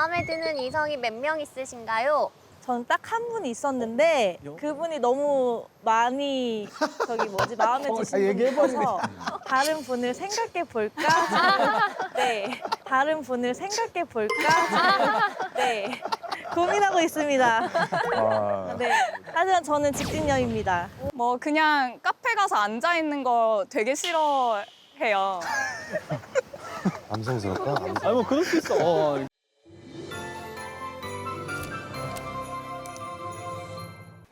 마음에 드는 이성이 몇 명 있으신가요? 저는 딱 한 분이 있었는데 그분이 너무 많이 저기 뭐지 마음에 어, 드신 다 분이 얘기해버리네. 있어서 다른 분을 생각해 볼까 지금 네 다른 분을 생각해 볼까 지금 네 고민하고 있습니다. 아, 네 하지만 저는 직진녀입니다. 뭐 그냥 카페 가서 앉아 있는 거 되게 싫어해요. 감성스럽다. 아니 뭐 그럴 수 있어. 어.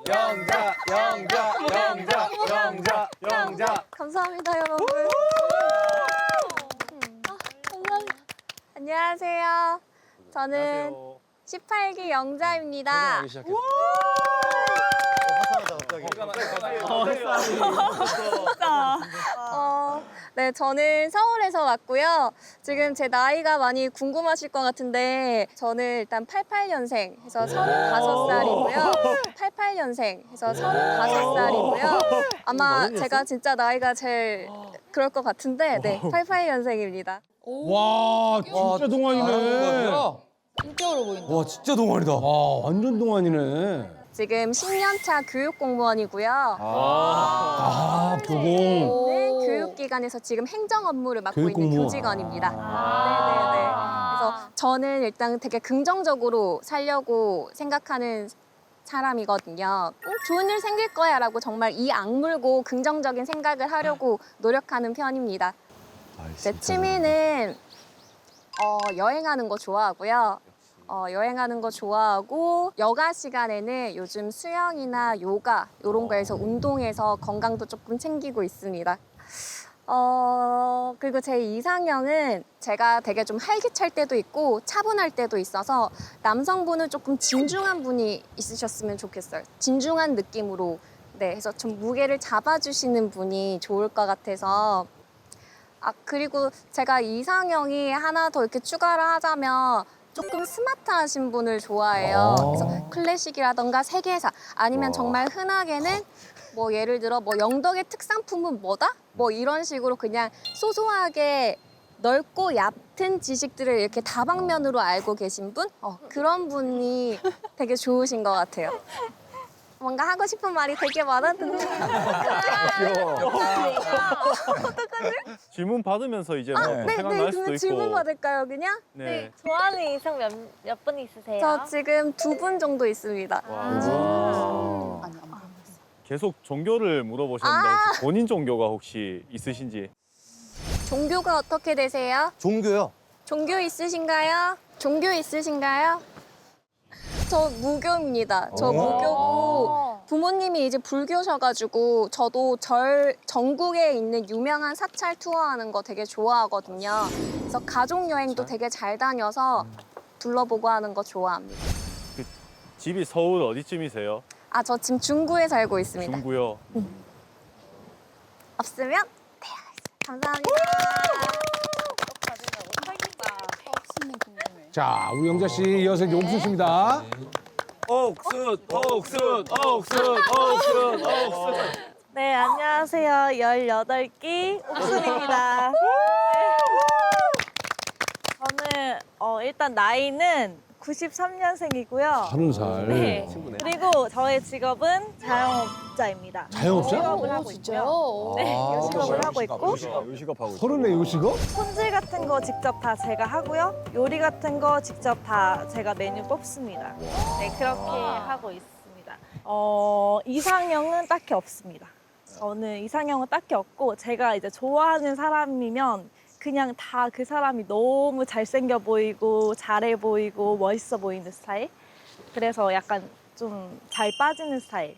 영자, 영자, 영자, 영자, 영자. 감사합니다, 여러분. 아, 감사합니다. 안녕하세요. 저는 18기 영자입니다. 어, 네, 저는 서울에서 왔고요. 지금 제 나이가 많이 궁금하실 것 같은데, 저는 일단 88년생 해서 35살이고요. 88년생 해서 35살이고요. 아마 제가 진짜 나이가 제일 그럴 것 같은데, 네, 88년생입니다. 와 진짜 동안이네. 와 진짜 동안이다. 와 완전 동안이네. 지금 10년차 교육 공무원이고요. 아 교공. 네, 교육기관에서 지금 행정 업무를 맡고 있는 교육공무원. 교직원입니다. 네네네. 그래서 저는 일단 되게 긍정적으로 살려고 생각하는 사람이거든요. 어, 좋은 일 생길 거야라고 정말 이 악물고 긍정적인 생각을 하려고 노력하는 편입니다. 제 취미는 어, 여행하는 거 좋아하고요. 어, 여행하는 거 좋아하고 여가 시간에는 요즘 수영이나 요가 이런 거에서 운동해서 건강도 조금 챙기고 있습니다. 어, 그리고 제 이상형은 제가 되게 좀 활기찰 때도 있고 차분할 때도 있어서 남성분은 조금 진중한 분이 있으셨으면 좋겠어요. 진중한 느낌으로. 네, 그래서 좀 무게를 잡아주시는 분이 좋을 것 같아서 아 그리고 제가 이상형이 하나 더 이렇게 추가를 하자면 조금 스마트하신 분을 좋아해요. 아. 그래서 클래식이라던가 세계사 아니면 정말 흔하게는 뭐 예를 들어 뭐 영덕의 특산품은 뭐다? 뭐 이런 식으로 그냥 소소하게 넓고 얕은 지식들을 이렇게 다방면으로 알고 계신 분? 어, 그런 분이 되게 좋으신 것 같아요. 뭔가 하고 싶은 말이 되게 많았는데 질문 받으면서 이제 뭐 네, 네, 생각날 수도 그러면 있고. 질문 받을까요, 그냥? 네. 좋아하는 이성 몇 몇 분 있으세요? 저 지금 두 분 정도 있습니다. 와. 계속 종교를 물어보셨는데 아. 혹시 본인 종교가 혹시 있으신지? 종교가 어떻게 되세요? 종교요. 종교 있으신가요? 종교 있으신가요? 저 무교입니다. 저 오. 무교고 부모님이 이제 불교셔가지고 저도 절 전국에 있는 유명한 사찰 투어하는 거 되게 좋아하거든요. 그래서 가족 여행도 되게 잘 다녀서 둘러보고 하는 거 좋아합니다. 집이 서울 어디쯤이세요? 아 저 지금 중구에 살고 있습니다. 중구요. 없으면 대화하겠습니다. 감사합니다. 자 우리 영자 씨 이어서 이제 옥수 씨입니다. 옥순, 옥순, 옥순, 옥순, 옥순. 네, 안녕하세요. 18기 옥순입니다. 저는 어, 일단 나이는 93년생이고요. 서른 살. 네. 그리고 저의 직업은 자영업자입니다. 자영업자? 요식업을 하고 있고요. 네, 요식업을 하고 있고 요식업 하고 서른에 요식업? 손질 같은 거 직접 다 제가 하고요. 요리 같은 거 직접 다 제가 메뉴 뽑습니다. 네, 그렇게 하고 있습니다. 어, 이상형은 딱히 없습니다. 저는 이상형은 딱히 없고 제가 이제 좋아하는 사람이면 그냥 다 그 사람이 너무 잘생겨 보이고 잘해 보이고 멋있어 보이는 스타일. 그래서 약간 좀 잘 빠지는 스타일.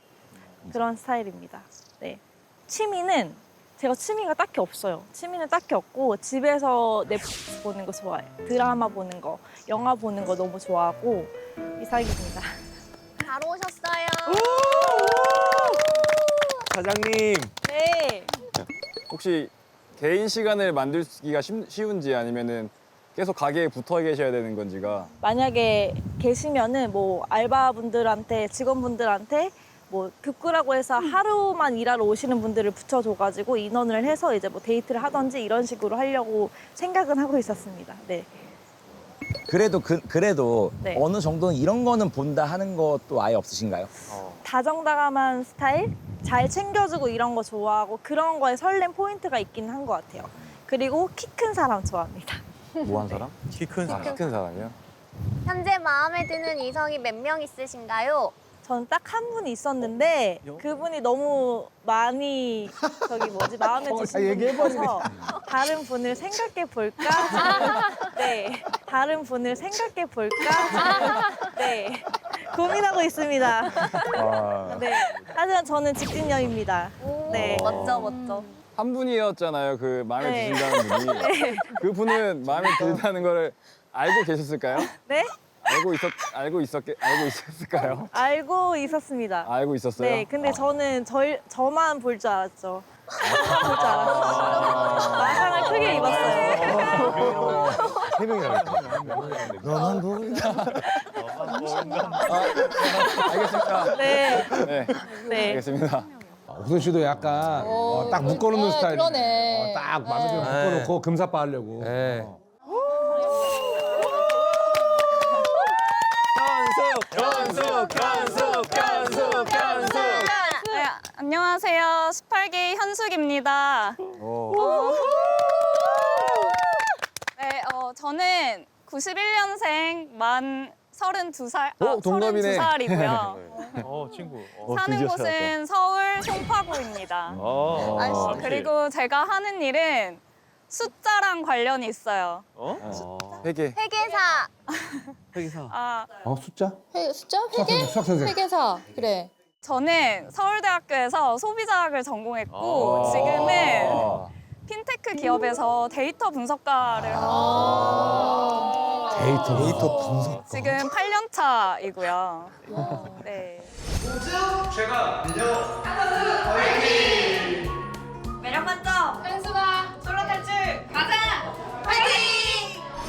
그런 스타일입니다. 네. 취미는 제가 취미가 딱히 없어요. 취미는 딱히 없고 집에서 넷플릭스 보는 거 좋아해요. 드라마 보는 거, 영화 보는 거 너무 좋아하고 이상입니다. 잘 오셨어요. 사장님 네. 혹시 개인 시간을 만들기가 쉽- 쉬운지 아니면은 계속 가게에 붙어 계셔야 되는 건지가 만약에 계시면은 뭐 알바분들한테 직원분들한테 뭐 급구라고 해서 하루만 일하러 오시는 분들을 붙여줘가지고 인원을 해서 이제 뭐 데이트를 하던지 이런 식으로 하려고 생각은 하고 있었습니다. 네. 그래도 그, 그래도 네. 어느 정도는 이런 거는 본다 하는 것도 아예 없으신가요? 다정다감한 스타일, 잘 챙겨주고 이런 거 좋아하고 그런 거에 설렘 포인트가 있긴 한 것 같아요. 그리고 키 큰 사람 좋아합니다. 뭐 한 사람? 키 큰 사람. 키 큰 사람이요? 현재 마음에 드는 이성이 몇 명 있으신가요? 저는 딱 한 분이 있었는데 그분이 너무 많이 저기 뭐지 마음에 어, 드신 다 분이 얘기해버리네. 있어서 다른 분을 생각해 볼까 지금 네 다른 분을 생각해 볼까 지금 네 고민하고 있습니다. 아, 네 하지만 저는 직진녀입니다. 네 멋져 멋져. 한 분이었잖아요. 그 마음에 네. 드신다는 분이. 그 분은 마음에 든다는 거를 알고 계셨을까요? 네? 알고 있었 알고 있었게 알고 있었을까요? 알고 있었습니다. 알고 있었어요. 네, 근데 저는 저, 저만 볼 줄 알았죠. 저만 볼 줄 알았어요. 마상을 크게 입었어요. 세 명이나 너는 누구냐? 알겠습니다. 네, 네, 네. 알겠습니다. 우선 씨도 약간 어, 딱 묶어놓는 어, 스타일. 그러네. 딱 마음에 들면 네. 묶어놓고 금사빠 하려고. 네. 어. 현숙, 현숙, 현숙, 현숙, 현숙. 네, 안녕하세요. 18기 현숙입니다. 오. 네, 어, 저는 91년생 만 32살, 아, 어, 동갑이네. 32살이고요. 어, 친구. 어, 사는 드디어 곳은 서울 송파구입니다. 어, 아, 그리고 제가 하는 일은 숫자랑 관련이 있어요. 어? 회계. 회계사. 아, 어, 숫자? 회, 숫자? 회계? 수학 선생. 회계사. 그래. 저는 서울대학교에서 소비자학을 전공했고 아. 지금은 아. 핀테크 기업에서 데이터 분석가를 하고 아. 데이터. 데이터 분석. 지금 8년 차이고요. 네.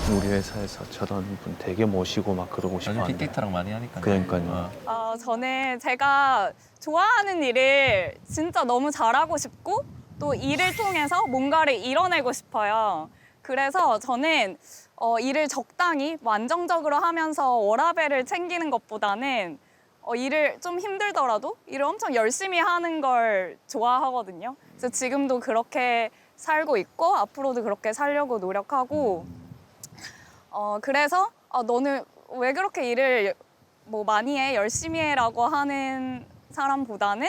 우리 회사에서 저런 분 되게 모시고 막 그러고 싶어 하는데. 빅데이터랑 많이 하니까. 그러니까요. 어, 저는 제가 좋아하는 일을 진짜 너무 잘하고 싶고 또 일을 통해서 뭔가를 이뤄내고 싶어요. 그래서 저는 어, 일을 적당히 뭐 안정적으로 하면서 워라밸을 챙기는 것보다는 어, 일을 좀 힘들더라도 일을 엄청 열심히 하는 걸 좋아하거든요. 그래서 지금도 그렇게 살고 있고 앞으로도 그렇게 살려고 노력하고 어, 그래서 어, 너는 왜 그렇게 일을 뭐 많이 해 열심히 해라고 하는 사람보다는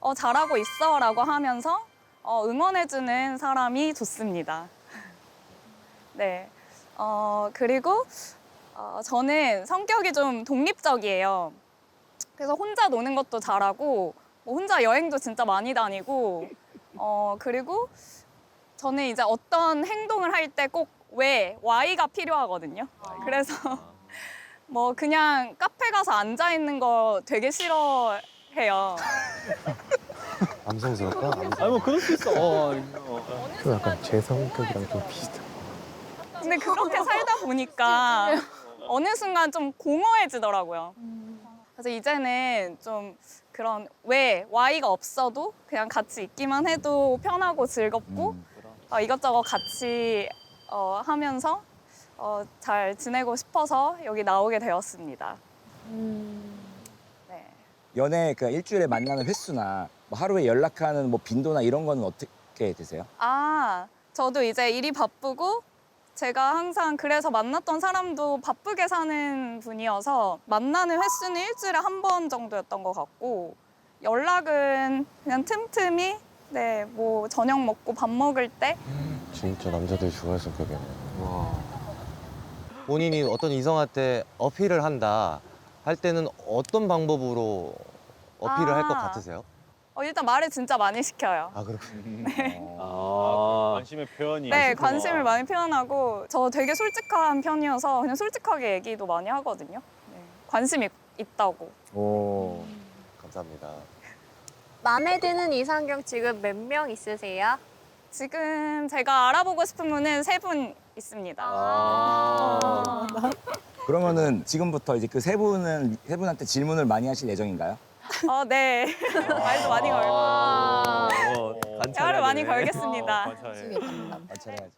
어, 잘하고 있어라고 하면서 어, 응원해주는 사람이 좋습니다. 네. 어, 그리고 어, 저는 성격이 좀 독립적이에요. 그래서 혼자 노는 것도 잘하고 뭐 혼자 여행도 진짜 많이 다니고 어, 그리고 저는 이제 어떤 행동을 할 때 꼭 왜, why가 필요하거든요. 그래서 뭐 그냥 카페 가서 앉아 있는 거 되게 싫어해요. 남성스럽다. 아니 뭐 그럴 수 있어. 어, 좀 약간 제 성격이랑 좀 비슷해. 근데 그렇게 살다 보니까 어느 순간 좀 공허해지더라고요. 그래서 이제는 좀 그런 왜, why가 없어도 그냥 같이 있기만 해도 편하고 즐겁고 어, 이것저것 같이 어, 하면서 어, 잘 지내고 싶어서 여기 나오게 되었습니다. 네. 연애 그 일주일에 만나는 횟수나 뭐 하루에 연락하는 뭐 빈도나 이런 거는 어떻게 되세요? 아, 저도 이제 일이 바쁘고 제가 항상 그래서 만났던 사람도 바쁘게 사는 분이어서 만나는 횟수는 일주일에 한 번 정도였던 것 같고 연락은 그냥 틈틈이 네, 뭐 저녁 먹고 밥 먹을 때 진짜 남자들 좋아할 성격이네. 본인이 어떤 이성한테 어필을 한다 할 때는 어떤 방법으로 어필을 할 것 아. 같으세요? 어, 일단 말을 진짜 많이 시켜요. 아 그렇군. 아, 관심의 표현이. 네, 관심을 많이 표현하고 저 되게 솔직한 편이어서 그냥 솔직하게 얘기도 많이 하거든요. 네, 관심 있, 있다고. 오 감사합니다. 마음에 드는 이상형 지금 몇 명 있으세요? 지금 제가 알아보고 싶은 분은 세 분 있습니다. 아. 그러면은 지금부터 이제 그 세 분은 세 분한테 질문을 많이 하실 예정인가요? 어, 네. 말도 많이 걸고. 어, 대화를 많이. 걸겠습니다. 어, 관찰해. 마찬가지.